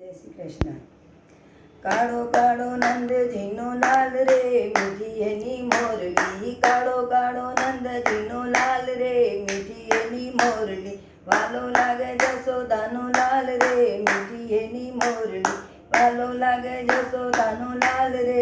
જય શ્રી કૃષ્ણ કાળો કાળો નંદજીનો લાલ રે મીઠી એની મોરલી કાળો કાળો નંદજીનો લાલ રે મીઠી એની મોરલી વાલો લાગે જસોદાનો લાલ રે મીઠી એની મોરલી વાલો લાગે જસોદાનો લાલ રે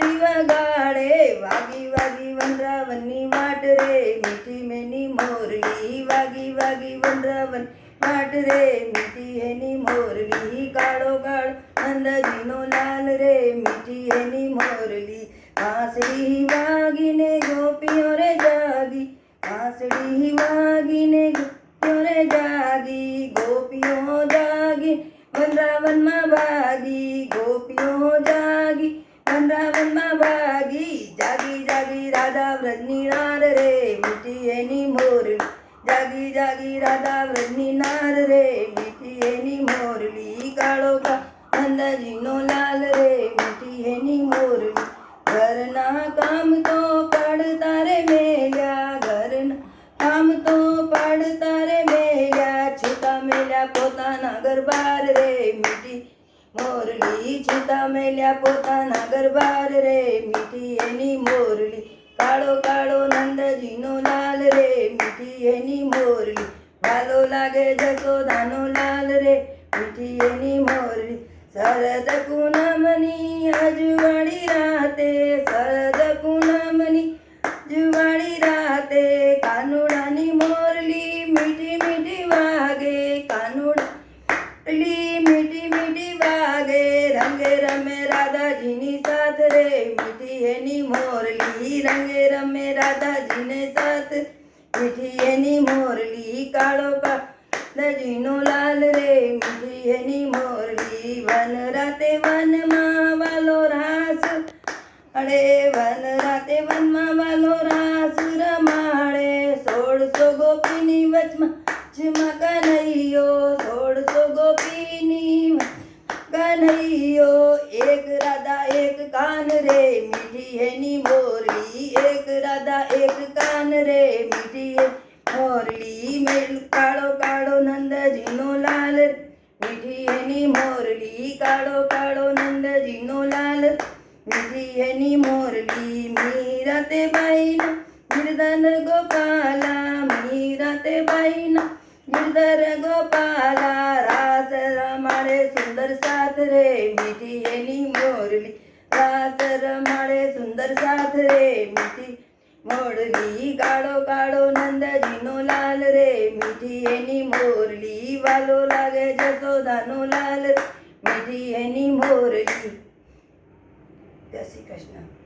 બંસરી વગાડે વાગી વાગી વનરાવનની વાટ રે મીઠી મેની મોરલી વાગી વાગી વનરાવન વાટ રે મીઠી એની મોરલી કાળો કાળો નંદજીનો લાલ રે મીઠી એની મોરલી વાંસળી વાગીને જાગી વનરાવનમાં ભાગી જાગી જાગી રાધા વ્રજની નાર રે, મીઠી એની મોરલી. જાગી જાગી રાધા વ્રજની નાર રે, મીઠી એની મોરલી. કાળો નંદજીનો લાલ રે, મીઠી એની મોરલી. ઘરના કામ તો પડતા રે મેલ્યા, ઘરના કામ તો પડતા રે મેલ્યા. છૂટા મેલ્યા પોતાના ગરબાર રે મોરલી જૂતા મેલ્યા પોતાના ગરબાર રે, મીઠી એની મોરલી. કાળો કાળો નંદજીનો લાલ રે, મીઠી એની મોરલી. વાલો લાગે જસોદાનો લાલ રે, મીઠી એની મોરલી. શરદ પૂનમની અજવાળી રાતે, શરદ પૂનમની જુવાળી રાતે, કાનુડાની મોરલી મીઠી મીઠી વાગે કાનુડા મીઠી મીઠી વાગે. રંગે રમે રાધાજીની સાથ રે મીઠી એની મોરલી રંગે રમે રાધાજીને સાથ મીઠી એની મોરલી કાળો કા નજીનો લાલ રે મીઠી એની મોરલી વન રાતે વનમાં વાલો રાસ અરે વન રાતે વનમાં વાલો રાસ રમાડે સોળસો ગોપીની વચમાં જમા કનૈયો સોળસો ગોપીની कन्हैयो एक राधा, एक कान रे, मीठी है नी मोरली। एक राधा, एक कान रे, मीठी है मोरली। मेल काड़ो काड़ो नंद जीनो लाल। मीठी है नी मोरली, काड़ो काड़ो नंद जीनो लाल। मीठी है नी मोरली मीरा ते बाईना गिरधन गोपाला। मीरा ते बाईना गिरधर गोपाला। મોરલી રાસ રમાડે સુંદર સાથ રે મીઠી મોરલી કાળો ગાળો નંદજીનો લાલ રે, મીઠી એની મોરલી વાલો લાગે જસોદાનો લાલ મીઠી એની મોરલી. જય શ્રી કૃષ્ણ.